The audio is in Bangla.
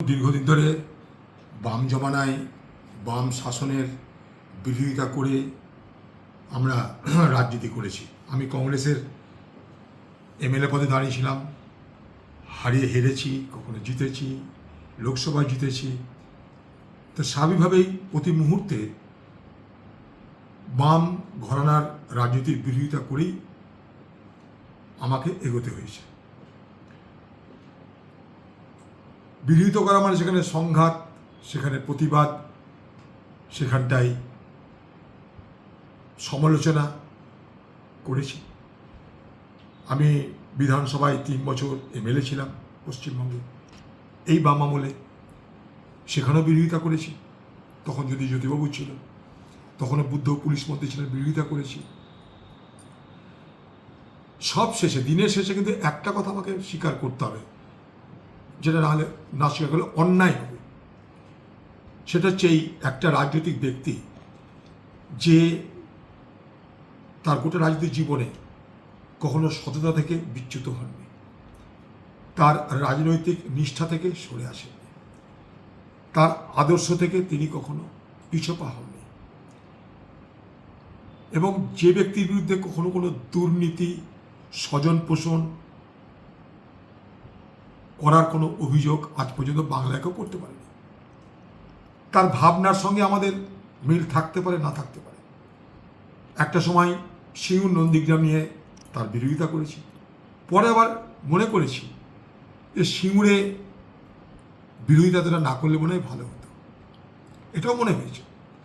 দীর্ঘদিন ধরে বাম জমানায়, বাম শাসনের বিরোধিতা করে আমরা রাজনীতি করেছি। আমি কংগ্রেসের এমএলএ পদে দাঁড়িয়েছিলাম হারিয়ে হেরেছি, কখনো জিতেছি, লোকসভায় জিতেছি। তো স্বাভাবিকভাবেই প্রতি মুহূর্তে বাম ঘরানার রাজনীতির বিরোধিতা করেই আমাকে এগোতে হয়েছে। বিরোধিতা করা মানে সেখানে সংঘাত, সেখানে প্রতিবাদ সেখানটায় সমালোচনা করেছি। আমি বিধানসভায় তিন বছর এমএলএ ছিলাম পশ্চিমবঙ্গে। এই বাম আমলে সেখানেও বিরোধিতা করেছি। তখন যদি জ্যোতিবাবু ছিল, তখনও বুদ্ধ পুলিশ মন্ত্রী ছিলেন, বিরোধিতা করেছি। সব শেষে, দিনের শেষে কিন্তু একটা কথা আমাকে স্বীকার করতে হবে। যেটা নাহলে না স্বীকার করলে অন্যায় হবে। সেটা হচ্ছে এই একটা রাজনৈতিক ব্যক্তি যে তার গোটা রাজনৈতিক জীবনে কখনো সততা থেকে বিচ্যুত হননি। তার রাজনৈতিক নিষ্ঠা থেকে সরে আসেননি। তার আদর্শ থেকে তিনি কখনো পিছপা হননি। এবং যে ব্যক্তির বিরুদ্ধে কখনো কোনো দুর্নীতি স্বজন পোষণ করার কোনো অভিযোগ আজ পর্যন্ত বাংলাকেও করতে পারেনি। তার ভাবনার সঙ্গে আমাদের মিল থাকতে পারে, না থাকতে পারে। একটা সময় সিঙ্গুর নন্দীগ্রাম নিয়ে তার বিরোধিতা করেছি। পরে আবার মনে করেছি যে সিঙ্গুরে বিরোধিতাটা না করলে মনে হয় ভালো হতো। এটাও মনে হয়েছে।